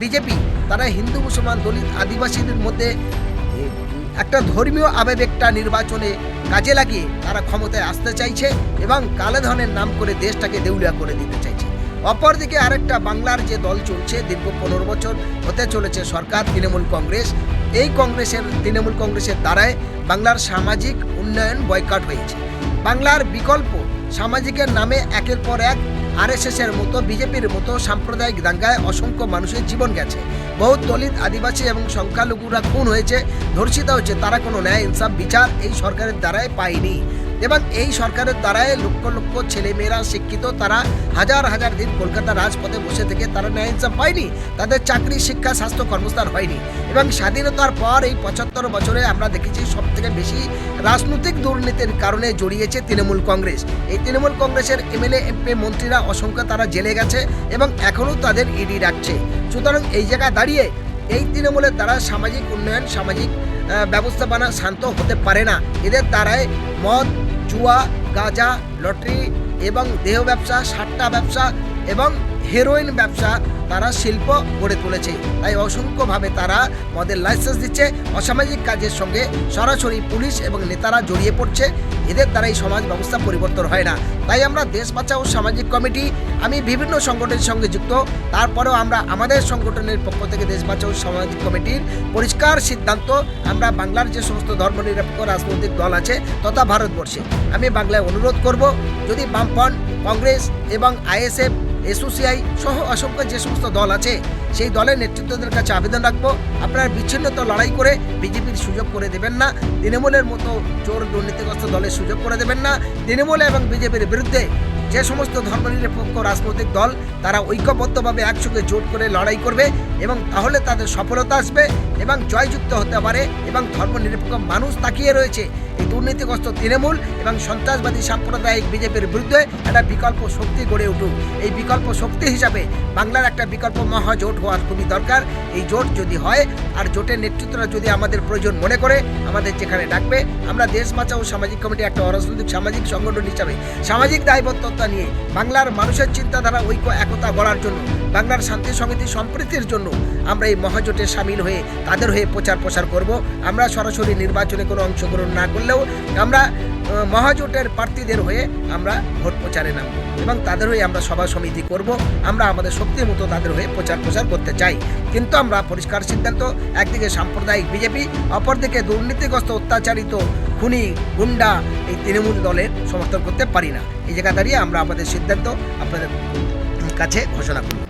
BJP, তারা হিন্দু, মুসলমান, দলিত, আদিবাসীদের মধ্যে, একটা ধর্মীয় আবেগটা নির্বাচনে কাজে লাগিয়ে তারা ক্ষমতায় আসতে চাইছে এবং কালে ধনের নাম করে দেশটাকে দেউলিয়া করে দিতে চাইছে। অপরদিকে আরেকটা বাংলার যে দল চলছে, দীর্ঘ পনেরো বছর হতে চলেছে সরকার, তৃণমূল কংগ্রেস। এই কংগ্রেসের, তৃণমূল কংগ্রেসের দ্বারায় বাংলার সামাজিক উন্নয়ন বয়কাট হয়েছে। বাংলার বিকল্প সামাজিকের নামে একের পর এক আরএসএসের মতো, বিজেপির মতো সাম্প্রদায়িক দাঙ্গায় অসংখ্য মানুষের জীবন গেছে। বহু দলিত আদিবাসী এবং সংখ্যালঘুরা খুন হয়েছে, ধর্ষিত হচ্ছে তারা কোনো ন্যায়, ইনসাফ, বিচার এই সরকারের দ্বারাই পায়নি। এবং এই সরকারের দ্বারাই লক্ষ লক্ষ ছেলেমেয়েরা শিক্ষিত, তারা হাজার হাজার দিন কলকাতা রাজপথে বসে থেকে তারা ন্যায় ইনসাফ পায়নি, তাদের চাকরি, শিক্ষা, স্বাস্থ্য কর্মস্থান হয়নি। এবং স্বাধীনতার পর এই পঁচাত্তর বছরে আমরা দেখেছি সব থেকে বেশি রাজনৈতিক দুর্নীতির কারণে জড়িয়েছে তৃণমূল কংগ্রেস। এই তৃণমূল কংগ্রেসের এমএলএ, এমপি, মন্ত্রীরা অসংখ্য তারা জেলে গেছে এবং এখনও তাদের ইডি রাখছে। সুতরাং এই জায়গায় দাঁড়িয়ে এই তৃণমূলের তারা সামাজিক উন্নয়ন, সামাজিক ব্যবস্থাপনা শান্ত হতে পারে না। এদের দ্বারাই মদ, জুয়া, গাঁজা, লটারি এবং দেহ ব্যবসা, সাট্টা ব্যবসা এবং হেরোইন ব্যবসা তারা শিল্প গড়ে তুলেছে। তাই অসংখ্যভাবে তারা মদের লাইসেন্স দিচ্ছে। অসামাজিক কাজের সঙ্গে সরাসরি পুলিশ এবং নেতারা জড়িয়ে পড়ছে। এদের দ্বারাই সমাজ ব্যবস্থা পরিবর্তন হয় না। তাই আমরা দেশ বাঁচাও সামাজিক কমিটি, আমি বিভিন্ন সংগঠনের সঙ্গে যুক্ত। তারপরেও আমরা আমাদের সংগঠনের পক্ষ থেকে দেশ বাঁচাও সামাজিক কমিটির পরিষ্কার সিদ্ধান্ত। আমরা বাংলার যে সমস্ত ধর্মনিরপেক্ষ রাজনৈতিক দল আছে তথা ভারতবর্ষে। আমি বাংলায় অনুরোধ করব, যদি বামফ্রন্ট কংগ্রেস এবং আইএসএফ এসোসিআই সহ অসংখ্য যে সমস্ত দল আছে, সেই দলের নেতৃত্বদের কাছে আবেদন রাখব। আপনারা বিচ্ছিন্নতা লড়াই করে বিজেপির সুযোগ করে দেবেন না। তৃণমূলের মতো চোর দুর্নীতিগ্রস্ত দলের সুযোগ করে দেবেন না। তৃণমূল এবং বিজেপির বিরুদ্ধে যে সমস্ত ধর্মনিরপেক্ষ রাজনৈতিক দল, তারা ঐক্যবদ্ধভাবে একসঙ্গে জোট করে লড়াই করবে এবং তাহলে তাদের সফলতা আসবে এবং জয়যুক্ত হতে পারে এবং ধর্মনিরপেক্ষ মানুষ তাকিয়ে রয়েছে। দুর্নীতিগ্রস্ত তৃণমূল এবং সন্ত্রাসবাদী সাম্প্রদায়িক বিজেপির বিরুদ্ধে একটা বিকল্প শক্তি গড়ে উঠুক। এই বিকল্প শক্তি হিসাবে বাংলার একটা বিকল্প মহাজোট হওয়ার খুবই দরকার। এই জোট যদি হয়, আর জোটের নেতৃত্বরা যদি আমাদের প্রয়োজন মনে করে, আমাদের যেখানে ডাকবে, আমরা দেশ বাঁচাও সামাজিক কমিটি একটা অরাজনৈতিক সামাজিক সংগঠন হিসাবে। সামাজিক দায়বদ্ধতা নিয়ে বাংলার মানুষের চিন্তাধারা ঐক্য, একতা গড়ার জন্য বাংলার শান্তি সমিতি সম্প্রীতির জন্য আমরা এই মহাজোটে সামিল হয়ে তাদের হয়ে প্রচার প্রসার করব। আমরা সরাসরি নির্বাচনে কোনো অংশগ্রহণ না করলেও আমরা মহাজোটের প্রার্থীদের হয়ে আমরা ভোট প্রচারে নামব এবং তাদের হয়ে আমরা সভা সমিতি করব। আমরা আমাদের শক্তির মতো তাদের হয়ে প্রচার প্রসার করতে চাই। কিন্তু আমরা পরিষ্কার সিদ্ধান্ত, একদিকে সাম্প্রদায়িক বিজেপি, অপরদিকে দুর্নীতিগ্রস্ত অত্যাচারিত খুনি, গুন্ডা এই তৃণমূল দলের সমর্থন করতে পারি না। এই জায়গা দাঁড়িয়ে আমরা আমাদের সিদ্ধান্ত আপনাদের কাছে ঘোষণা করব।